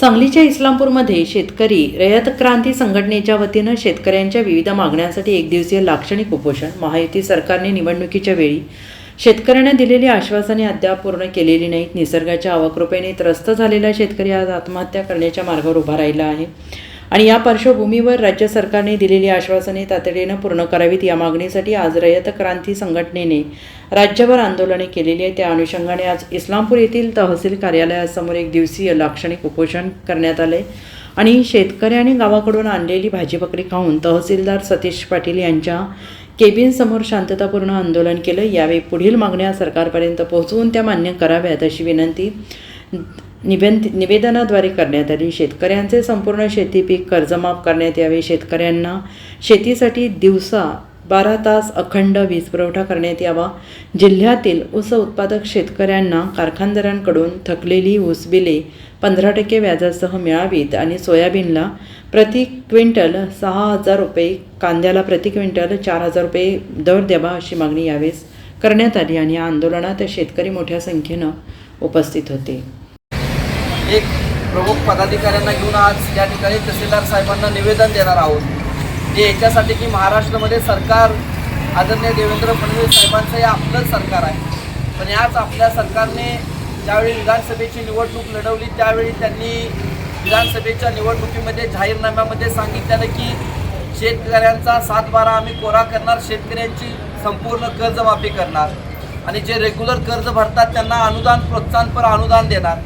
सांगलीच्या इस्लामपूरमध्ये शेतकरी रयत क्रांती संघटनेच्या वतीनं शेतकऱ्यांच्या विविध मागण्यांसाठी एक दिवसीय लाक्षणिक उपोषण. महायुती सरकारने निवडणुकीच्या वेळी शेतकऱ्यांना दिलेली आश्वासने अद्याप पूर्ण केलेली नाहीत. निसर्गाच्या अवकृपेने त्रस्त झालेला शेतकरी आज आत्महत्या करण्याच्या मार्गावर उभा राहिला आहे. आणि या पार्श्वभूमीवर राज्य सरकारने दिलेली आश्वासने तातडीनं पूर्ण करावीत या मागणीसाठी आज रयत क्रांती संघटनेने राज्यभर आंदोलने केलेली आहे त्या अनुषंगाने आज इस्लामपूर येथील तहसील कार्यालयासमोर एक दिवसीय लाक्षणिक उपोषण करण्यात आले. आणि शेतकऱ्यांनी गावाकडून आणलेली भाजीपकडी खाऊन तहसीलदार सतीश पाटील यांच्या केबिनसमोर शांततापूर्ण आंदोलन केलं. यावेळी पुढील मागण्या सरकारपर्यंत पोहोचवून त्या मान्य कराव्यात अशी विनंती निवेद निवेदनाद्वारे करण्यात आली. शेतकऱ्यांचे संपूर्ण शेती पीक कर्जमाफ करण्यात यावे. शेतकऱ्यांना शेतीसाठी दिवसा बारा तास अखंड वीज पुरवठा करण्यात यावा. जिल्ह्यातील ऊस उत्पादक शेतकऱ्यांना कारखानदारांकडून थकलेली ऊस बिले पंधरा टक्के व्याजासह मिळावीत आणि सोयाबीनला प्रति क्विंटल सहा हजार रुपये कांद्याला प्रति क्विंटल चार हजार रुपये दर द्यावा अशी मागणी यावेळेस करण्यात आली आणि या आंदोलनात शेतकरी मोठ्या संख्येनं उपस्थित होते. एक प्रमुख पदाधिकाऱ्यांना घेऊन आज या ठिकाणी तहसीलदार साहेबांना निवेदन देणार आहोत. जे याच्यासाठी की महाराष्ट्रामध्ये सरकार आदरणीय देवेंद्र फडणवीस साहेबांचं हे आपलंच सरकार आहे. पण याच आपल्या सरकारने ज्यावेळी विधानसभेची निवडणूक लढवली त्यावेळी त्यांनी विधानसभेच्या निवडणुकीमध्ये जाहीरनाम्यामध्ये सांगितलेलं की शेतकऱ्यांचा सात बारा आम्ही कोरा करणार शेतकऱ्यांची संपूर्ण कर्जमाफी करणार. आणि जे रेग्युलर कर्ज भरतात त्यांना अनुदान प्रोत्साहनपर अनुदान देणार.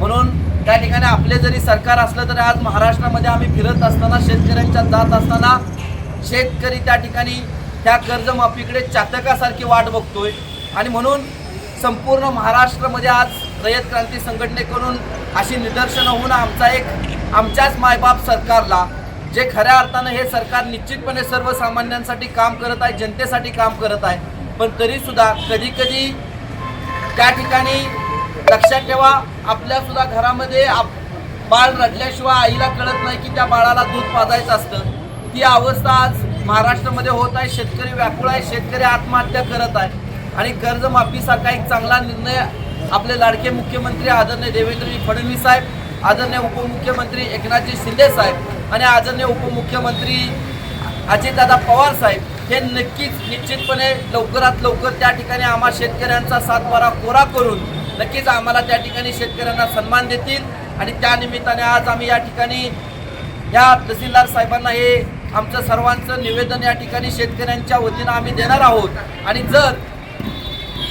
म्हणून त्या ठिकाणी आपले जरी सरकार असलं तरी आज महाराष्ट्रामध्ये आम्ही फिरत असताना शेतकऱ्यांच्या जात असताना शेतकरी त्या ठिकाणी त्या कर्जमाफीकडे चातकासारखी वाट बघतोय. आणि म्हणून संपूर्ण महाराष्ट्रामध्ये आज रयत क्रांती संघटनेकडून अशी निदर्शनं होऊन आमचा एक आमच्याच मायबाप सरकारला जे खऱ्या अर्थानं हे सरकार निश्चितपणे सर्वसामान्यांसाठी काम करत आहे जनतेसाठी काम करत आहे. पण तरीसुद्धा कधीकधी त्या ठिकाणी लक्षात ठेवा आपल्या सुद्धा घरामध्ये आप बाळ रडल्याशिवाय आईला कळत नाही की त्या बाळाला दूध पाजायचं असतं. ती अवस्था आज महाराष्ट्रामध्ये होत आहे शेतकरी व्याकुळ आहे शेतकरी आत्महत्या करत आहे. आणि कर्जमाफीसारखा एक चांगला निर्णय आपले लाडके मुख्यमंत्री आदरणीय देवेंद्रजी फडणवीस साहेब आदरणीय उपमुख्यमंत्री एकनाथजी शिंदे साहेब आणि आदरणीय उपमुख्यमंत्री अजितदादा पवार साहेब हे नक्कीच निश्चितपणे लवकरात लवकर त्या ठिकाणी आम्हा शेतकऱ्यांचा सातबारा कोरा करून नक्कीच आम्हाला त्या ठिकाणी शेतकऱ्यांना सन्मान देतील. आणि त्या निमित्ताने आज आम्ही या ठिकाणी या तहसीलदार साहेबांना हे आमचं सर्वांचं निवेदन या ठिकाणी शेतकऱ्यांच्या वतीनं आम्ही देणार आहोत. आणि जर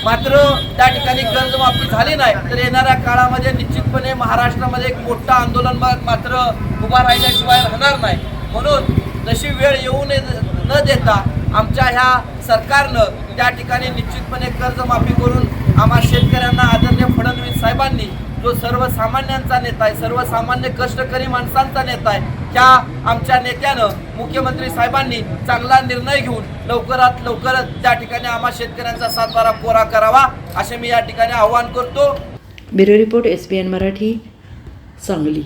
मात्र त्या ठिकाणी कर्जमाफी झाली नाही तर येणाऱ्या काळामध्ये निश्चितपणे महाराष्ट्रामध्ये एक मोठं आंदोलन मात्र उभा राहिल्याशिवाय राहणार नाही. म्हणून तशी वेळ येऊ नये न देता आमच्या ह्या सरकारनं त्या ठिकाणी निश्चितपणे कर्जमाफी करून आम्हा शेतकऱ्यांना आदरणीय फडणवीस साहेबांनी जो सर्वसामान्यांचा नेता आहे सर्वसामान्य कष्टकरी माणसांचा नेता आहे त्या आमच्या नेत्यानं मुख्यमंत्री साहेबांनी चांगला निर्णय घेऊन लवकरात लवकरच त्या ठिकाणी आम्हा शेतकऱ्यांचा सातबारा कोरा करावा असे मी या ठिकाणी आवाहन करतो. Bureau report S P N Marathi Sangli.